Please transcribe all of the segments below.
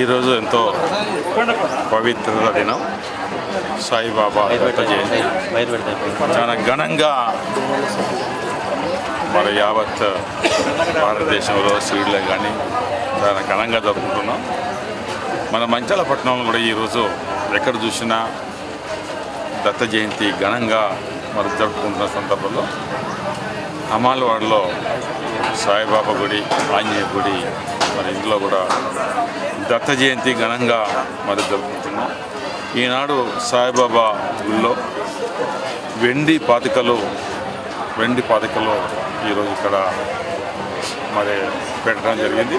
ఈరోజు ఎంతో పవిత్రత దినం. సాయిబాబా జయంతి. చాలా ఘనంగా మన యావత్ భారతదేశంలో సీడ్లో కానీ చాలా ఘనంగా జరుపుకుంటున్నాం. మన మంచాల పట్టణంలో కూడా ఈరోజు ఎక్కడ చూసినా దత్త జయంతి ఘనంగా మరి జరుపుకుంటున్న సందర్భంలో హమాల్వాడలో సాయిబాబా గుడి ఆంజనేయ గుడి మరి ఇందులో కూడా దత్త జయంతి ఘనంగా మరి జరుపుకుంటున్నాం. ఈనాడు సాయిబాబా గుడిలో వెండి పాతికలు వెండి పాతికలు ఈరోజు ఇక్కడ మరి పెట్టడం జరిగింది.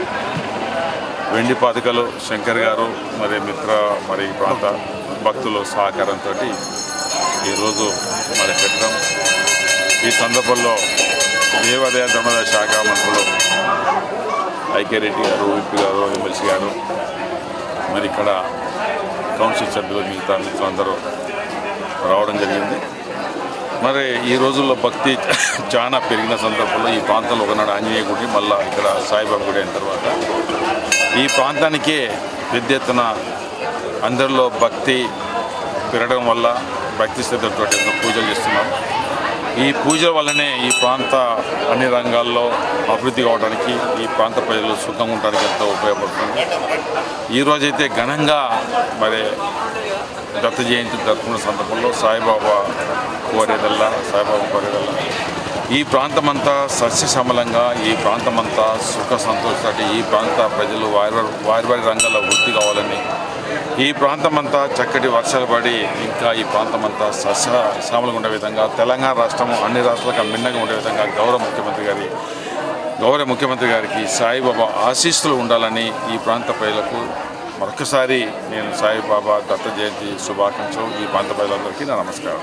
వెండి పాతికలు శంకర్ గారు మరి మిత్ర మరి ప్రాంత భక్తుల సహకారంతో ఈరోజు మరి పెట్టడం. ఈ సందర్భంలో దేవాదాయ ధర్మదాయ శాఖ మంత్రులు? ఐకే రెడ్డి గారు విపి గారు ఎమ్మెల్సీ గారు. మరి ఇక్కడ కౌన్సిల్ సభ్యులు మిగతా మిత్రులందరూ రావడం జరిగింది. మరి ఈ రోజుల్లో భక్తి చాలా పెరిగిన సందర్భంలో ఈ ప్రాంతంలో ఒకనాడు ఆంజనేయ గుడి మళ్ళీ ఇక్కడ సాయిబాబా గుడి అయిన తర్వాత ఈ ప్రాంతానికే పెద్ద ఎత్తున అందరిలో భక్తి పెరగడం వల్ల భక్తి శ్రద్ధలతో పూజలు చేస్తున్నాం ఈ పూజల వల్లనే ఈ ప్రాంత అన్ని రంగాల్లో అభివృద్ధి కావడానికి ఈ ప్రాంత ప్రజలు సుఖంగా ఉండడానికి ఎంతో ఉపయోగపడుతుంది. ఈ రోజైతే ఘనంగా మరి దత్త జయంతి జరుపుకున్న సందర్భంలో సాయిబాబా కోరేదల్లా సాయిబాబా కోరేదల్లా. ఈ ప్రాంతమంతా సస్యశ్యామలంగా ఈ ప్రాంతమంతా సుఖ సంతోషాలు ఈ ప్రాంత ప్రజలు వారి వారి- వారి వారి రంగాల్లో వృద్ధి కావాలని ఈ ప్రాంతమంతా చక్కటి వర్షాలు పడి ఇంకా ఈ ప్రాంతమంతా సస్య శ్యామలంగా ఉండే విధంగా తెలంగాణ రాష్ట్రం అన్ని రాష్ట్రాలకు మిన్నగా ఉండే విధంగా గౌరవ ముఖ్యమంత్రి గారి గౌరవ ముఖ్యమంత్రి గారికి సాయిబాబా ఆశీస్సులు ఉండాలని ఈ ప్రాంత ప్రజలకు మరొకసారి నేను సాయిబాబా దత్త జయంతి శుభాకాంక్షలు. ఈ ప్రాంత ప్రజలందరికీ నా నమస్కారం.